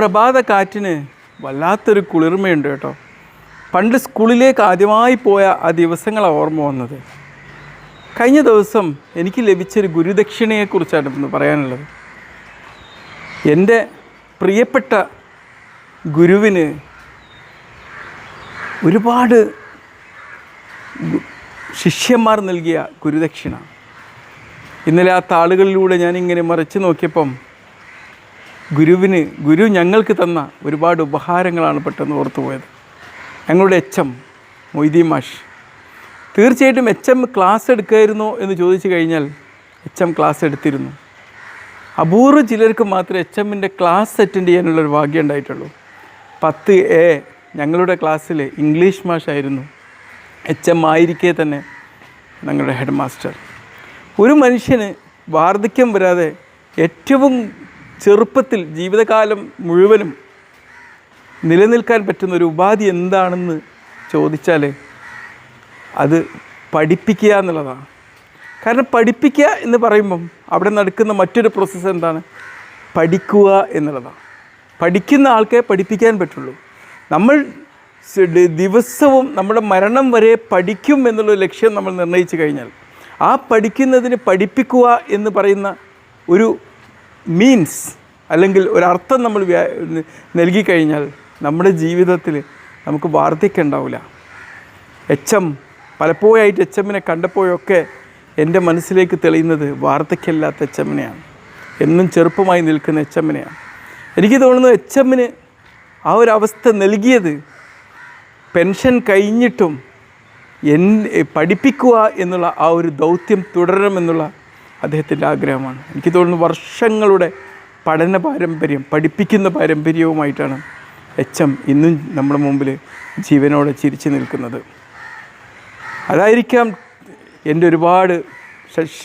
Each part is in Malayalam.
പ്രഭാത കാറ്റിന് വല്ലാത്തൊരു കുളിർമയുണ്ട് കേട്ടോ. പണ്ട് സ്കൂളിലേക്ക് ആദ്യമായി പോയ ആ ദിവസങ്ങളാണ് ഓർമ്മ വന്നത്. കഴിഞ്ഞ ദിവസം എനിക്ക് ലഭിച്ചൊരു ഗുരുദക്ഷിണയെക്കുറിച്ചാണ് ഇന്ന് പറയാനുള്ളത്. എന്റെ പ്രിയപ്പെട്ട ഗുരുവിന് ഒരുപാട് ശിഷ്യന്മാർ നൽകിയ ഗുരുദക്ഷിണ. ഇന്നലെ ആ താളുകളിലൂടെ ഞാനിങ്ങനെ മറിച്ച് നോക്കിയപ്പം ഗുരുവിന് ഗുരു ഞങ്ങൾക്ക് തന്ന ഒരുപാട് ഉപഹാരങ്ങളാണ് പെട്ടെന്ന് ഓർത്തുപോയത് ഞങ്ങളുടെ എച്ച് എം മാഷ്. തീർച്ചയായിട്ടും എച്ച് എം ക്ലാസ് എടുക്കുമായിരുന്നോ എന്ന് ചോദിച്ചു കഴിഞ്ഞാൽ എച്ച് എം ക്ലാസ് എടുത്തിരുന്നു. അപൂർവ ചിലർക്ക് മാത്രമേ എച്ച് എമ്മിന്റെ ക്ലാസ് അറ്റൻഡ് ചെയ്യാനുള്ളൊരു ഭാഗ്യം ഉണ്ടായിട്ടുള്ളൂ. പത്ത് എ ഞങ്ങളുടെ ക്ലാസ്സിൽ ഇംഗ്ലീഷ് മാഷായിരുന്നു. എച്ച് എം ആയിരിക്കെ തന്നെ ഞങ്ങളുടെ ഹെഡ് മാസ്റ്റർ ഒരു മനുഷ്യന് വാർദ്ധക്യം വരാതെ ഏറ്റവും ചെറുപ്പത്തിൽ ജീവിതകാലം മുഴുവനും നിലനിൽക്കാൻ പറ്റുന്ന ഒരു ഉപാധി എന്താണെന്ന് ചോദിച്ചാൽ അത് പഠിപ്പിക്കുക എന്നുള്ളതാണ്. കാരണം പഠിപ്പിക്കുക എന്ന് പറയുമ്പം അവിടെ നടക്കുന്ന മറ്റൊരു പ്രോസസ്സ് എന്താണ്? പഠിക്കുക എന്നുള്ളതാണ്. പഠിക്കുന്ന ആൾക്കെ പഠിപ്പിക്കാൻ പറ്റുള്ളൂ. നമ്മൾ ദിവസവും നമ്മുടെ മരണം വരെ പഠിക്കും എന്നുള്ള ലക്ഷ്യം നമ്മൾ നിർണയിച്ചു കഴിഞ്ഞാൽ ആ പഠിക്കുന്നതിന് പഠിപ്പിക്കുക എന്ന് പറയുന്ന ഒരു മീൻസ് അല്ലെങ്കിൽ ഒരർത്ഥം നമ്മൾ നൽകിക്കഴിഞ്ഞാൽ നൽകി കഴിഞ്ഞാൽ നമ്മുടെ ജീവിതത്തിൽ നമുക്ക് വാർദ്ധക്യം ഉണ്ടാവില്ല എച്ച് എം പലപ്പോഴായിട്ട് എച്ച് എമ്മിനെ കണ്ടപ്പോഴൊക്കെ എന്റെ മനസ്സിലേക്ക് തെളിയുന്നത് വാർദ്ധക്യമില്ലാത്ത എച്ച് എമ്മിനെയാണ്. എന്നും ചെറുപ്പമായി നിൽക്കുന്ന എച്ച് എമ്മിനെയാണ്. എനിക്ക് തോന്നുന്നു എച്ച് എമ്മിന് ആ ഒരു അവസ്ഥ നൽകിയത് പെൻഷൻ കഴിഞ്ഞിട്ടും എൻ പഠിപ്പിക്കുക എന്നുള്ള ആ ഒരു ദൗത്യം തുടരണമെന്നുള്ള അദ്ദേഹത്തിന്റെ ആഗ്രഹമാണ്. എനിക്ക് തോന്നുന്നു വർഷങ്ങളുടെ പഠന പാരമ്പര്യം പഠിപ്പിക്കുന്ന പാരമ്പര്യവുമായിട്ടാണ് എച്ച് എം ഇന്നും നമ്മുടെ മുമ്പിൽ ജീവനോടെ ചിരിച്ചു നിൽക്കുന്നത്. അതായിരിക്കാം എന്റെ ഒരുപാട്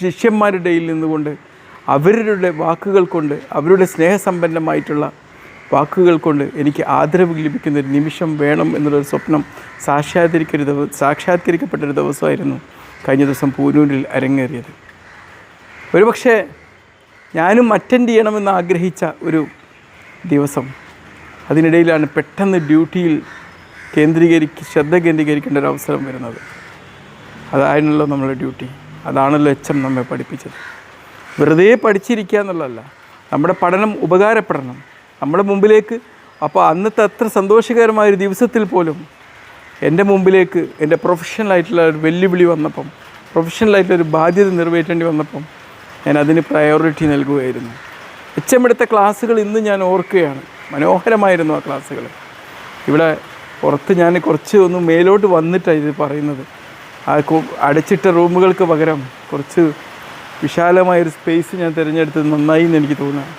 ശിഷ്യന്മാരുടെ നിന്നുകൊണ്ട് അവരുടെ വാക്കുകൾ കൊണ്ട് അവരുടെ സ്നേഹസമ്പന്നമായിട്ടുള്ള വാക്കുകൾ കൊണ്ട് എനിക്ക് ആദരവ് ലഭിക്കുന്ന ഒരു നിമിഷം വേണം എന്നുള്ളൊരു സ്വപ്നം സാക്ഷാത്കരിക്കൊരു ദിവസം സാക്ഷാത്കരിക്കപ്പെട്ടൊരു ദിവസമായിരുന്നു കഴിഞ്ഞ ദിവസം പൂനൂരിൽ അരങ്ങേറിയത്. ഒരുപക്ഷെ ഞാനും അറ്റൻഡ് ചെയ്യണമെന്ന് ആഗ്രഹിച്ച ഒരു ദിവസം. അതിനിടയിലാണ് പെട്ടെന്ന് ഡ്യൂട്ടിയിൽ കേന്ദ്രീകരിക്ക് ശ്രദ്ധ കേന്ദ്രീകരിക്കേണ്ട ഒരു അവസരം വരുന്നത്. അതായിരുന്നല്ലോ നമ്മുടെ ഡ്യൂട്ടി. അതാണല്ലോ എച്ച് എം നമ്മെ പഠിപ്പിച്ചത്. വെറുതെ പഠിച്ചിരിക്കുക എന്നുള്ളതല്ല. നമ്മുടെ പഠനം ഉപകാരപ്പെടണം. നമ്മുടെ മുമ്പിലേക്ക് അപ്പോൾ അന്നത്തെ അത്ര സന്തോഷകരമായ ഒരു ദിവസത്തിൽ പോലും എന്റെ മുമ്പിലേക്ക് എന്റെ പ്രൊഫഷണലായിട്ടുള്ള ഒരു വെല്ലുവിളി വന്നപ്പം പ്രൊഫഷണലായിട്ടുള്ള ഒരു ബാധ്യത നിറവേറ്റേണ്ടി വന്നപ്പം ഞാൻ അതിന് പ്രയോറിറ്റി നൽകുകയായിരുന്നു. എച്ച് എടുത്ത ക്ലാസ്സുകൾ ഇന്ന് ഞാൻ ഓർക്കുകയാണ്. മനോഹരമായിരുന്നു ആ ക്ലാസ്സുകൾ. ഇവിടെ പുറത്ത് ഞാൻ കുറച്ച് ഒന്ന് മേലോട്ട് വന്നിട്ടാണ് ഇത് പറയുന്നത്. ആ അടച്ചിട്ട റൂമുകൾക്ക് പകരം കുറച്ച് വിശാലമായൊരു സ്പേസ് ഞാൻ തിരഞ്ഞെടുത്തത് നന്നായി എന്ന് എനിക്ക് തോന്നുന്നു.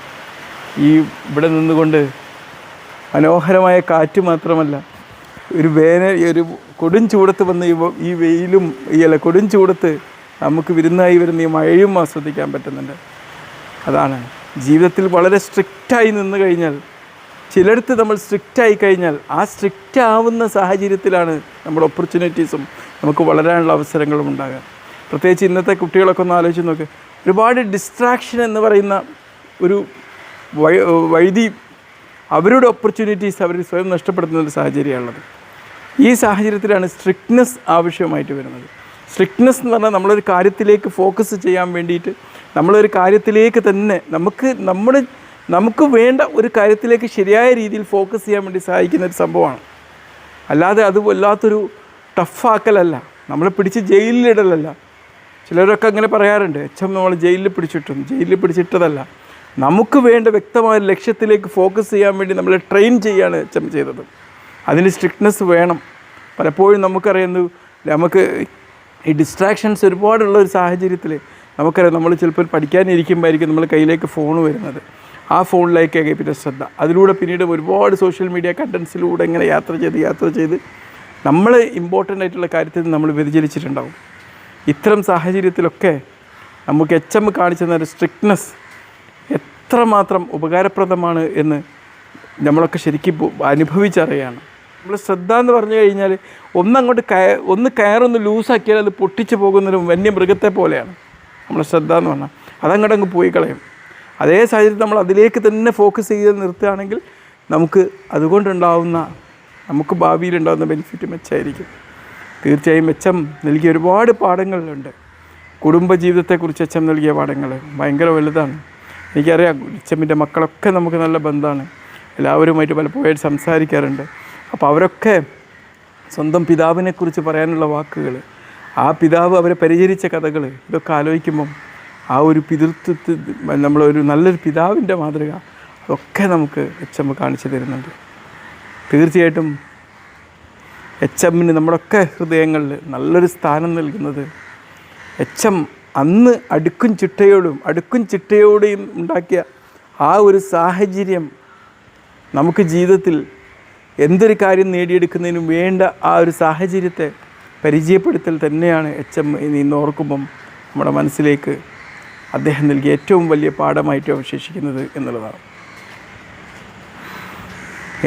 ഈ ഇവിടെ നിന്നുകൊണ്ട് മനോഹരമായ കാറ്റ് മാത്രമല്ല ഒരു വേനൽ ഒരു കൊടും ചൂടത്ത് വന്ന ഈ വെയിലും ഈ അല്ല കൊടും ചൂടത്ത് നമുക്ക് വിരുന്നായി വരുന്ന ഈ മഴയും ആസ്വദിക്കാൻ പറ്റുന്നുണ്ട്. അതാണ്. ജീവിതത്തിൽ വളരെ സ്ട്രിക്റ്റായി നിന്ന് കഴിഞ്ഞാൽ ചിലടത്ത് നമ്മൾ സ്ട്രിക്റ്റായി കഴിഞ്ഞാൽ ആ സ്ട്രിക്റ്റ് ആവുന്ന സാഹചര്യത്തിലാണ് നമ്മുടെ ഓപ്പർച്യൂണിറ്റീസും നമുക്ക് വളരാനുള്ള അവസരങ്ങളും ഉണ്ടാകുക. പ്രത്യേകിച്ച് ഇന്നത്തെ കുട്ടികളൊക്കെ ഒന്ന് ആലോചിച്ച് നോക്ക്. ഒരുപാട് ഡിസ്ട്രാക്ഷൻ എന്ന് പറയുന്ന ഒരു വഴുതി അവരുടെ ഓപ്പർച്യൂണിറ്റീസ് അവർ സ്വയം നഷ്ടപ്പെടുത്തുന്ന ഒരു സാഹചര്യമാണുള്ളത്. ഈ സാഹചര്യത്തിലാണ് സ്ട്രിക്ട്നെസ് ആവശ്യമായിട്ട് വരുന്നത്. സ്ട്രിക്ട്നെസ് എന്ന് പറഞ്ഞാൽ നമ്മളൊരു കാര്യത്തിലേക്ക് ഫോക്കസ് ചെയ്യാൻ വേണ്ടിയിട്ട് നമ്മളൊരു കാര്യത്തിലേക്ക് തന്നെ നമുക്ക് നമ്മുടെ നമുക്ക് വേണ്ട ഒരു കാര്യത്തിലേക്ക് ശരിയായ രീതിയിൽ ഫോക്കസ് ചെയ്യാൻ വേണ്ടി സഹായിക്കുന്ന ഒരു സംഭവമാണ്. അല്ലാതെ അത് വല്ലാത്തൊരു ടഫാക്കലല്ല നമ്മളെ പിടിച്ച് ജയിലിലിടലല്ല. ചിലരൊക്കെ അങ്ങനെ പറയാറുണ്ട് എച്ച് നമ്മൾ ജയിലിൽ പിടിച്ചിട്ടും ജയിലിൽ പിടിച്ചിട്ടതല്ല. നമുക്ക് വേണ്ട വ്യക്തമായ ലക്ഷ്യത്തിലേക്ക് ഫോക്കസ് ചെയ്യാൻ വേണ്ടി നമ്മളെ ട്രെയിൻ ചെയ്യാണ് എച്ച് ചെയ്തത്. അതിന് സ്ട്രിക്ട്നെസ് വേണം. പലപ്പോഴും നമുക്കറിയുന്നു നമുക്ക് ഈ ഡിസ്ട്രാക്ഷൻസ് ഒരുപാടുള്ള ഒരു സാഹചര്യത്തിൽ നമുക്കറിയാം നമ്മൾ ചിലപ്പോൾ പഠിക്കാനിരിക്കുമ്പോഴായിരിക്കും നമ്മൾ കയ്യിലേക്ക് ഫോൺ വരുന്നത്. ആ ഫോണിലേക്കൊക്കെ പിന്നെ ശ്രദ്ധ. അതിലൂടെ പിന്നീട് ഒരുപാട് സോഷ്യൽ മീഡിയ കണ്ടൻസിലൂടെ ഇങ്ങനെ യാത്ര ചെയ്ത് യാത്ര ചെയ്ത് നമ്മൾ ഇമ്പോർട്ടന്റ് ആയിട്ടുള്ള കാര്യത്തിൽ നമ്മൾ വ്യതിചലിച്ചിട്ടുണ്ടാവും. ഇത്തരം സാഹചര്യത്തിലൊക്കെ നമുക്ക് എച്ച് എം കാണിച്ചു തന്ന ഒരു സ്ട്രിക്ട്നെസ് എത്രമാത്രം ഉപകാരപ്രദമാണ് എന്ന് നമ്മളൊക്കെ ശരിക്കും അനുഭവിച്ചറിയാണ്. നമ്മൾ ശ്രദ്ധ എന്ന് പറഞ്ഞു കഴിഞ്ഞാൽ ഒന്നങ്ങോട്ട് കയ ഒന്ന് കയറൊന്ന് ലൂസാക്കിയാൽ അത് പൊട്ടിച്ച് പോകുന്നൊരു വന്യമൃഗത്തെ പോലെയാണ്. നമ്മൾ ശ്രദ്ധ എന്ന് പറഞ്ഞാൽ അതങ്ങോട്ട് അങ്ങ് പോയി കളയും അതേ സാഹചര്യത്തിൽ നമ്മൾ അതിലേക്ക് തന്നെ ഫോക്കസ് ചെയ്ത് നിർത്തുകയാണെങ്കിൽ നമുക്ക് അതുകൊണ്ടുണ്ടാവുന്ന നമുക്ക് ഭാവിയിലുണ്ടാകുന്ന ബെനിഫിറ്റ് മെച്ചമായിരിക്കും. തീർച്ചയായും മെച്ചം നൽകിയ ഒരുപാട് പാഠങ്ങളുണ്ട്. കുടുംബജീവിതത്തെക്കുറിച്ച് അച്ഛൻ നൽകിയ പാഠങ്ങൾ ഭയങ്കര വലുതാണ്. എനിക്കറിയാം അച്ഛന്റെ മക്കളൊക്കെ നമുക്ക് നല്ല ബന്ധമാണ്. എല്ലാവരുമായിട്ട് പലപ്പോഴായിട്ട് സംസാരിക്കാറുണ്ട്. അപ്പോൾ അവരൊക്കെ സ്വന്തം പിതാവിനെക്കുറിച്ച് പറയാനുള്ള വാക്കുകൾ ആ പിതാവ് അവരെ പരിചരിച്ച കഥകൾ ഇതൊക്കെ ആലോചിക്കുമ്പം ആ ഒരു പിതൃത്വത്തിൽ നമ്മളൊരു നല്ലൊരു പിതാവിന്റെ മാതൃക അതൊക്കെ നമുക്ക് എച്ച് എം കാണിച്ചു തരുന്നുണ്ട്. തീർച്ചയായിട്ടും എച്ച് എമ്മിന് നമ്മുടെയൊക്കെ ഹൃദയങ്ങളിൽ നല്ലൊരു സ്ഥാനം നൽകുന്നത് എച്ച് എം അന്ന് അടുക്കും ചിട്ടയോടും അടുക്കും ചിട്ടയോടെയും ഉണ്ടാക്കിയ ആ ഒരു സാഹചര്യം നമുക്ക് ജീവിതത്തിൽ എന്തൊരു കാര്യം നേടിയെടുക്കുന്നതിനും വേണ്ട ആ ഒരു സാഹചര്യത്തെ പരിചയപ്പെടുത്തൽ തന്നെയാണ് എച്ച് എം ഇന്ന് ഓർക്കുമ്പം നമ്മുടെ മനസ്സിലേക്ക് അദ്ദേഹം നൽകിയ ഏറ്റവും വലിയ പാഠമായിട്ട് അവശേഷിക്കുന്നത് എന്നുള്ളതാണ്.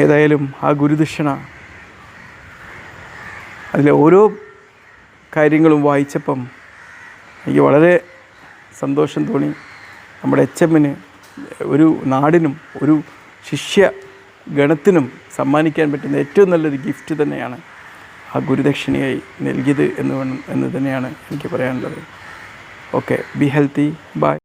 ഏതായാലും ആ ഗുരുദക്ഷിണ അതിലെ ഓരോ കാര്യങ്ങളും വായിച്ചപ്പം എനിക്ക് വളരെ സന്തോഷം തോന്നി. നമ്മുടെ എച്ച് എമ്മിന് ഒരു നാടിനും ഒരു ശിഷ്യ ഗണത്തിനും സമ്മാനിക്കാൻ പറ്റുന്ന ഏറ്റവും നല്ലൊരു ഗിഫ്റ്റ് തന്നെയാണ് ആ ഗുരുദക്ഷിണയായി നൽകിയത് എന്ന് വേണം എന്ന് തന്നെയാണ് എനിക്ക് പറയാനുള്ളത്. Okay be healthy by